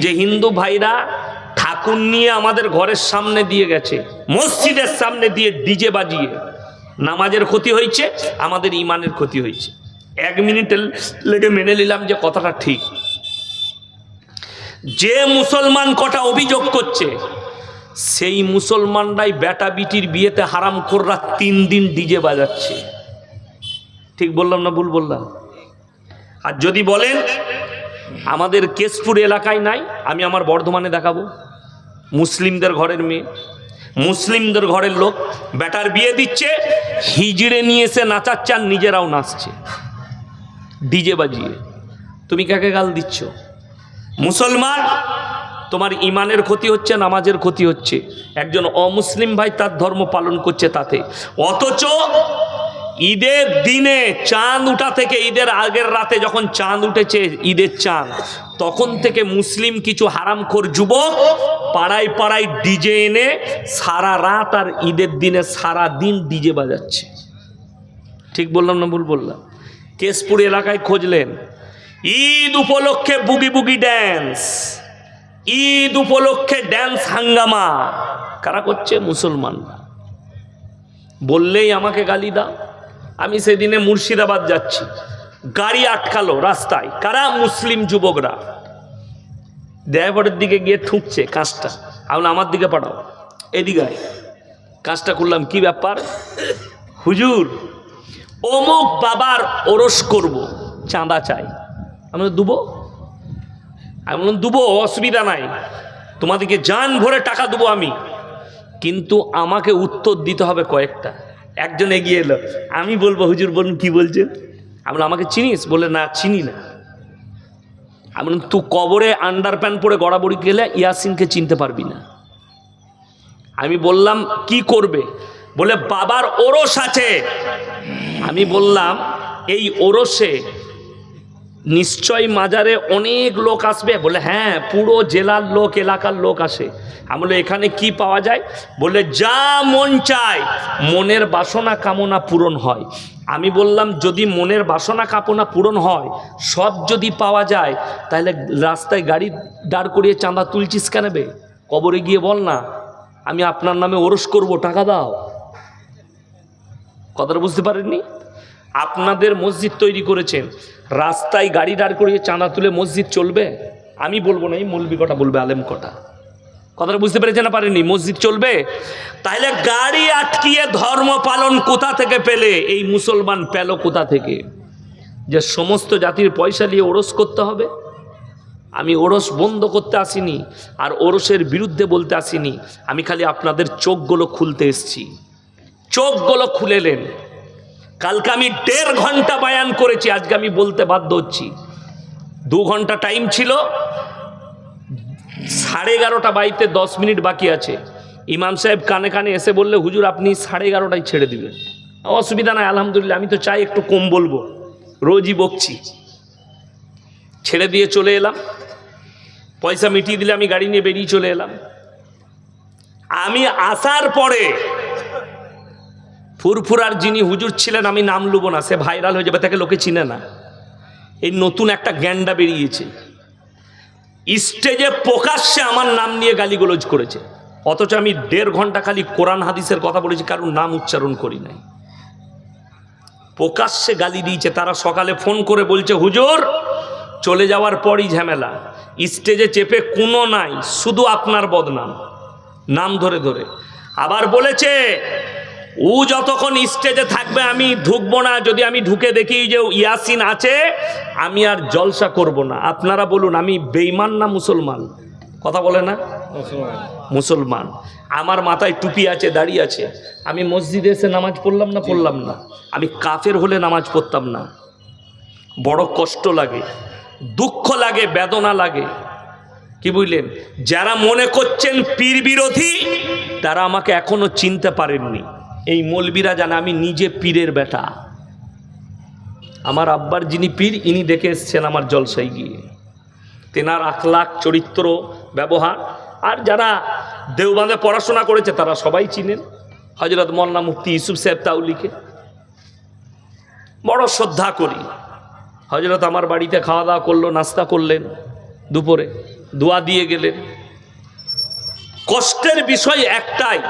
যে হিন্দু ভাইরা ঠাকুর নিয়ে আমাদের ঘরের সামনে দিয়ে গেছে, মসজিদের সামনে দিয়ে ডিজে বাজিয়ে, নামাজের ক্ষতি হয়েছে, আমাদের ইমানের ক্ষতি হয়েছে। এক মিনিটের লেগে মেনে নিলাম যে কথাটা ঠিক। যে মুসলমান কটা অভিযোগ করছে, সেই মুসলমানরাই বেটা বিটির বিয়েতে হারাম কররা তিন দিন ডিজে বাজাচ্ছে। ঠিক বললাম না ভুল বললাম? আর যদি বলেন আমাদের কেশপুর এলাকায় নাই, আমি আমার বর্ধমানে দেখাবো। মুসলিমদের ঘরের মেয়ে, মুসলিমদের ঘরের লোক বেটার বিয়ে দিচ্ছে, হিজড়ে নিয়ে এসে নাচাচ্ছে আর নিজেরাও নাচছে। ডিজে বাজিয়ে। তুমি কাকে গাল দিচ্ছ? মুসলমান, তোমার ইমানের ক্ষতি হচ্ছে, নামাজের ক্ষতি হচ্ছে। একজন অমুসলিম ভাই তার ধর্ম পালন করছে তাতে। অথচ ঈদের দিনে চাঁদ উঠা থেকে ঈদের আগের রাতে যখন চাঁদ উঠেছে ঈদের চাঁদ, তখন থেকে মুসলিম কিছু হারামখোর যুবক পাড়ায় পাড়ায় ডিজে এনে সারা রাত আর ঈদের দিনে সারা দিন ডিজে বাজাচ্ছে। ঠিক বললাম না ভুল বললাম? কেশপুর এলাকায় খুঁজলেন। ঈদ উপলক্ষে বুগি বুগি ড্যান্স ঈদ উপলক্ষে ড্যান্স হাঙ্গামা। কারা করছে? মুসলমানরা। বললেই আমাকে গালি দাও। আমি সেদিনে মুর্শিদাবাদ যাচ্ছি। গাড়ি আটকালো রাস্তায়। কারা? মুসলিম যুবকরা। ড্রাইভারের দিকে গিয়ে ঠুকছে কাজটা। আমি আমার দিকে পাঠাও। এদিকে কাজটা করলাম, কি ব্যাপার? হুজুর, অমুক বাবার ওরস করব, চাঁদা চাই। আমি দুবো? আমি বললাম, দুবো, অসুবিধা নাই। তোমাদেরকে জান ভরে টাকা দেবো আমি। কিন্তু আমাকে উত্তর দিতে হবে কয়েকটা। একজন এগিয়ে এলো। আমি বলব, হুজুর, বলুন, কি বলছেন আমরা আমাকে চিনিস? বলে, না, চিনি না। আমি তুই কবরে আন্ডার প্যান্ট পরে গড়াবড়ি গেলে ইয়াসিনকে চিনতে পারবি না। আমি বললাম, কি করবে? বলে, বাবার ওরস আছে। আমি বললাম, এই ওরসে নিশ্চয় মাজারে অনেক লোক আসবে। বলে হ্যাঁ পুরো জেলার লোক, এলাকার লোক আসে। আমি বলে এখানে কি পাওয়া যায়? বলে, যা মন চায়, মনের বাসনা কামনা পূরণ হয়। আমি বললাম, যদি মনের বাসনা কামনা পূরণ হয়, সব যদি পাওয়া যায়, তাহলে রাস্তায় গাড়ি দাঁড় করিয়ে চাঁদা তুলছিস কেন বে? কবরে গিয়ে বল না, আমি আপনার নামে ওরস করব, টাকা দাও। কথাটা বুঝতে পারেননি? আপনাদের মসজিদ তৈরি করেছেন রাস্তায় গাড়ি দাঁড় করিয়ে চাঁদা তুলে মসজিদ চলবে? আমি বলব না, এই মৌলবি কটা বলবে, আলেম কটা। কথাটা বুঝতে পেরেছে না পারেনি মসজিদ চলবে? তাহলে গাড়ি আটকিয়ে ধর্ম পালন কোথা থেকে পেলে? এই মুসলমান পেল কোথা থেকে? যে সমস্ত জাতির পয়সা নিয়ে ওরস করতে হবে? আমি ওরস বন্ধ করতে আসিনি, আর ওরসের বিরুদ্ধে বলতে আসিনি। আমি খালি আপনাদের চোখগুলো খুলতে এসছি। চোখগুলো খুলেলেন কালকে আমি দেড় ঘণ্টা বায়ান করেছি, আজকে আমি বলতে বাধ্য হচ্ছি। দু ঘণ্টা টাইম ছিল, সাড়ে এগারোটা বাড়িতে দশ মিনিট বাকি আছে। ইমাম সাহেব কানে কানে এসে বললে, হুজুর, আপনি সাড়ে এগারোটায় ছেড়ে দিবেন। অসুবিধা নাই, আলহামদুলিল্লাহ, আমি তো চাই একটু কম বলব। রোজই বকছি। ছেড়ে দিয়ে চলে এলাম। পয়সা মিটিয়ে দিলে আমি গাড়ি নিয়ে বেরিয়ে চলে এলাম। আমি আসার পরে ফুরফুরার যিনি হুজুর ছিলেন, আমি নাম লুব না, সে ভাইরাল হয়ে যাবে, তাকে লোকে চিনে না। এই নতুন একটা গ্যান্ডা বেরিয়েছে। স্টেজে প্রকাশ্যে আমার নাম নিয়ে গালিগুলোজ করেছে। অথচ আমি দেড় ঘণ্টা খালি কোরআন হাদিসের কথা বলেছি কারণ নাম উচ্চারণ করি নাই। প্রকাশ্যে গালি দিয়েছে, তারা সকালে ফোন করে বলছে, হুজুর, চলে যাওয়ার পরই ঝামেলা। স্টেজে চেপে কোনো নাই, শুধু আপনার বদনাম। নাম ধরে ধরে। আবার বলেছে ও যতক্ষণ স্টেজে থাকবে, আমি ঢুকবো না। যদি আমি ঢুকে দেখি যে ইয়াসিন আছে, আমি আর জলসা করব না। আপনারা বলুন, আমি বেইমান না মুসলমান? কথা বলে না? মুসলমান। আমার মাথায় টুপি আছে, দাড়ি আছে। আমি মসজিদে এসে নামাজ পড়লাম না পড়লাম না? আমি কাফের হলে নামাজ পড়তাম না। বড় কষ্ট লাগে, দুঃখ লাগে, বেদনা লাগে। কি বুঝলেন? যারা মনে করছেন পীর বিরোধী, তারা আমাকে এখনও চিনতে পারেননি। এই মলবিরা জানে আমি নিজে পীরের বেটা। আমার আব্বার যিনি পীর, ইনি দেখে এসছেন আমার জলসাই গিয়ে তেনার আখলাখ, চরিত্র, ব্যবহার, আর যারা দেওবাঁধে পড়াশোনা করেছে, তারা সবাই চিনেন। হজরত মোল্লা মুফতি ইউসুফ সাহেব তাউলিকে বড় শ্রদ্ধা করি। হজরত আমার বাড়িতে খাওয়া দাওয়া করল, নাস্তা করলেন দুপুরে, দোয়া দিয়ে গেলেন। কষ্টের বিষয় একটাই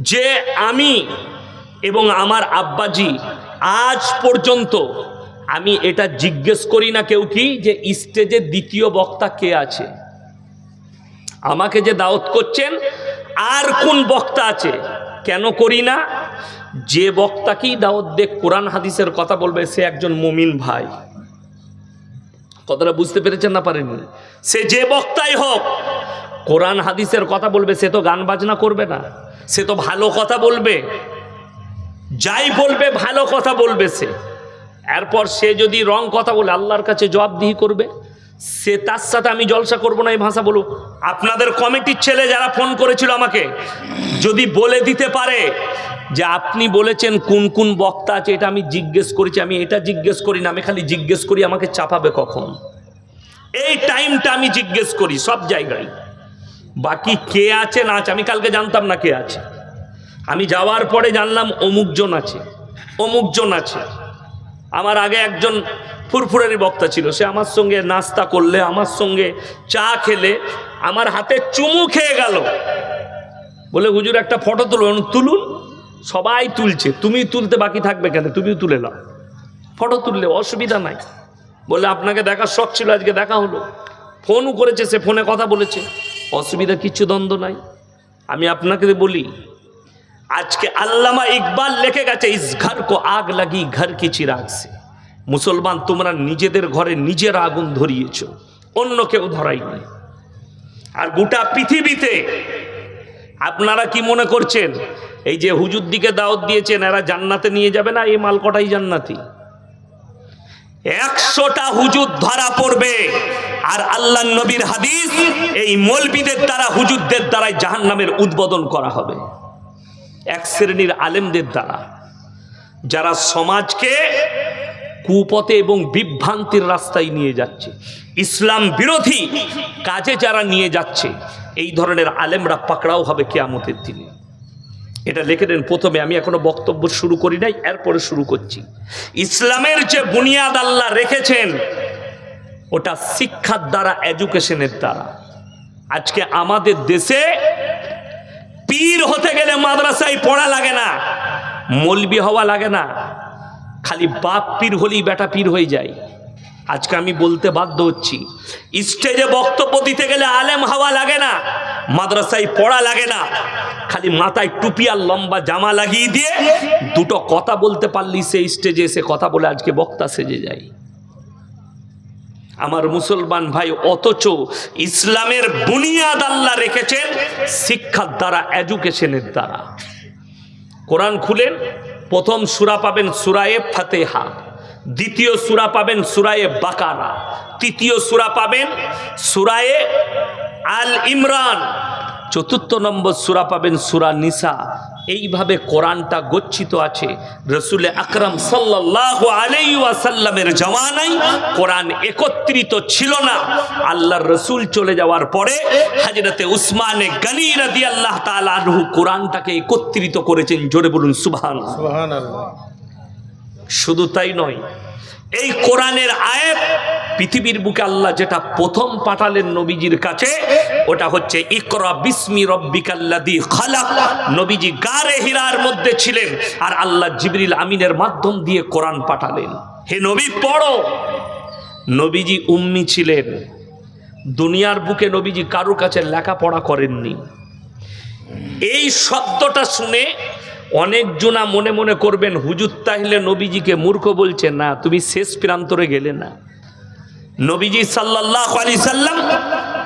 যে আমি এবং আমার আব্বাজি আজ পর্যন্ত আমি এটা জিজ্ঞেস করি না কেউ কি যে স্টেজে দ্বিতীয় বক্তা কে আছে? আমাকে যে দাওয়াত করছেন, আর কোন বক্তা আছে? কেন করি না? যে বক্তাকেই দাওয়াত দিয়ে কোরআন হাদিসের কথা বলবে, সে একজন মুমিন ভাই। কথাটা বুঝতে পেরেছেন না পারেননি? সে যে বক্তাই হোক কোরআন হাদিসের কথা বলবে, সে তো গান বাজনা করবে না। সে তো ভালো কথা বলবে। যাই বলবে, ভালো কথা বলবে সে। এরপর সে যদি রং কথা বলে, আল্লাহর কাছে জবাবদিহি করবে, সে তার সাথে আমি জলসা করব না এই ভাষা বলুক। আপনাদের কমিটির ছেলে যারা ফোন করেছিল আমাকে, যদি বলে দিতে পারে যে আপনি বলেছেন কোন কোন বক্তা আছে, এটা আমি জিজ্ঞেস করেছি, আমি এটা জিজ্ঞেস করি না, আমি খালি জিজ্ঞেস করি আমাকে চাপাবে কখন। এই টাইমটা আমি জিজ্ঞেস করি সব জায়গায়। বাকি কে আছে না আছে, আমি কালকে জানতাম না কে আছে। আমি যাওয়ার পরে জানলাম অমুকজন আছে অমুকজন আছে। আমার আগে একজন ফুরফুরেরই বক্তা ছিল, সে আমার সঙ্গে নাস্তা করলে, আমার সঙ্গে চা খেলে, আমার হাতে চুমু খেয়ে গেল। বলে, হুজুর, একটা ফটো তুলুন। তুলুন? সবাই তুলছে। তুমি তুলতে বাকি থাকবে কেন? তুমিও তুলে নাও। ফটো তুললে অসুবিধা নাই। বলে, আপনাকে দেখার শখ ছিল, আজকে দেখা হলো। ফোনও করেছে, সে ফোনে কথা বলেছে। অসুবিধা, কিছু দ্বন্দ্ব নাই। আমি আপনাকে বলি, আজকে আল্লামা ইকবাল লেখে গেছে, ইস ঘর কো আগ লাগি, ঘর কি চিরাগ সে। মুসলমান, তোমরা নিজেদের ঘরে নিজের আগুন ধরিয়েছ, অন্য কেউ ধরাইনি আর গোটা পৃথিবীতে আপনারা কি মনে করছেন, এই যে হুজুর দিকে দাওয়াত দিয়েছেন, এরা জান্নাতে নিয়ে যাবে না? এই মাল কটাই জান্নাতি? একশোটা হুজুর ধরা পড়বে। আর আল্লাহ নবীর হাদিস, এই মলবিদের দ্বারা, হুজুরদের দ্বারাই জাহান নামের উদ্বোধন করা হবে। এক শ্রেণির আলেমদের দ্বারা। যারা সমাজকে কুপথে এবং বিভ্রান্তির রাস্তায় নিয়ে যাচ্ছে, ইসলাম বিরোধী কাজে যারা নিয়ে যাচ্ছে, এই ধরনের আলেমরা পাকড়াও হবে কেয়ামতের দিনে। এটা লিখে দেন, প্রথমে আমি এখনও বক্তব্য শুরু করি নাই, এরপরে শুরু করছি। ইসলামের যে বুনিয়াদ আল্লাহ রেখেছেন, ওটা শিক্ষার দ্বারা, এডুকেশনের দ্বারা। আজকে আমাদের দেশে পীর হতে গেলে মাদ্রাসায় পড়া লাগে না, মলবি হওয়া লাগে না, খালি বাপ পীর হলেই বেটা পীর হয়ে যায়। আজকে আমি বলতে বাধ্য হচ্ছি, স্টেজে বক্তব্য দিতে গেলে আলেম হওয়া লাগে না মাদ্রাসায় পড়া লাগে না। খালি মাথায় টুপি আর লম্বা জামা লাগিয়ে দিয়ে দুটো কথা বলতে পারলি সে স্টেজে এসে কথা বলে আজকে বক্তা সেজে যায়। আমার মুসলমান ভাই, অথচ ইসলামের বুনিয়াদ আল্লাহ রেখেছেন, শিক্ষার দ্বারা এডুকেশনের দ্বারা। কোরআন খুলেন, প্রথম সুরা পাবেন সুরায়ে ফাতেহা, দ্বিতীয় সুরা পাবেন সুরায়ে বাকারা, তৃতীয় সুরা পাবেন সুরায়ে আল ইমরান। চতুর্থ নম্বর সুরা পাবেন সুরা নিসা। এইভাবে কোরআনটা গচ্ছিত আছে। রসুল আকরাম সাল্লাহ আলাই ওয়াসাল্লামের জমানায় কোরআন একত্রিত ছিল না। আল্লাহর রসুল চলে যাওয়ার পরে হাজরতে উসমানে গনি রাদি আল্লাহ তালু কোরআনটাকে একত্রিত করেছেন। জোরে বলুন সুবহান সুবহান শুধু তাই নয় এই কোরআনের আয়াত পৃথিবীর বুকে আল্লাহ যেটা প্রথম পাঠালেন নবীজির কাছে, ওটা হচ্ছে, ইকরা বিসমি রব্বিকাল্লাদি খালাক। নবীজি গারে হীরার মধ্যে ছিলেন আর আল্লাহ জিবরিল আমিনের মাধ্যম দিয়ে কোরআন পাঠালেন। হে নবী, পড়ো। নবীজি উম্মি ছিলেন। দুনিয়ার বুকে নবীজি কারোর কাছে লেখাপড়া করেননি। এই শব্দটা শুনে অনেকজনা মনে মনে করবেন হুজুর তাহলে নবীজিকে মূর্খ বলছে। না তুমি শেষ প্রান্তরে গেলে না। নবীজি সাল্লাহ আলি সাল্লাম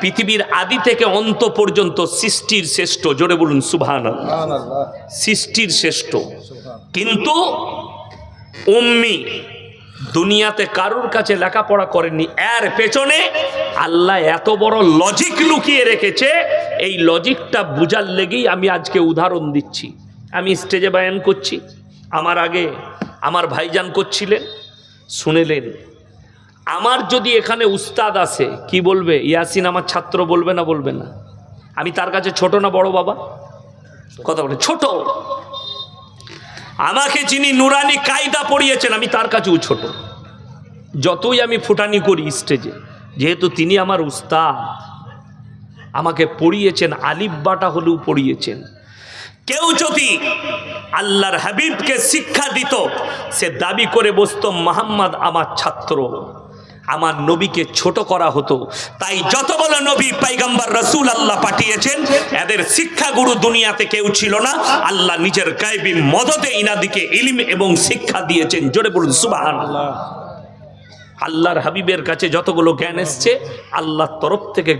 পৃথিবীর আদি থেকে অন্ত পর্যন্ত সৃষ্টির শ্রেষ্ঠ জোরে বলুন সুবহান সৃষ্টির শ্রেষ্ঠ। কিন্তু উম্মি দুনিয়াতে কারুর কাছে লেখাপড়া করেননি এর পেছনে আল্লাহ এত বড় লজিক লুকিয়ে রেখেছে। এই লজিকটা বুঝার লেগেই আমি আজকে উদাহরণ দিচ্ছি। আমি স্টেজে বায়ান করছি। আমার আগে আমার ভাইজান করছিলেন। শুনেলেন। আমার যদি এখানে উস্তাদ আসে, কি বলবে? ইয়াসিন আমার ছাত্র বলবে না বলবে না। আমি তার কাছে ছোট না বড় বাবা? কথা বলে, ছোট। আমাকে যিনি নুরানি কায়দা পড়িয়েছেন, আমি তার কাছেও ছোট। যতই আমি ফুটানি করি স্টেজে, যেহেতু তিনি আমার উস্তাদ, আমাকে পড়িয়েছেন আলিব্বাটা হলেও পড়িয়েছেন। কেউ যদি আল্লাহর হাবিবকে শিক্ষা দিত, সে দাবি করে বসতো, মোহাম্মদ আমার ছাত্র, আমার নবীকে ছোট করা হতো। তাই যত বড় নবী পাইগাম্বার রসুল আল্লাহ পাঠিয়েছেন, এদের শিক্ষাগুরু দুনিয়াতে কেউ ছিল না। আল্লাহ নিজের গায়েবী মদতে ইনাদিকে ইলিম এবং শিক্ষা দিয়েছেন। জোরে বলুন সুবাহান আল্লাহর হাবিবের কাছে যতগুলো জ্ঞান এসছে, আল্লাহর তরফ থেকে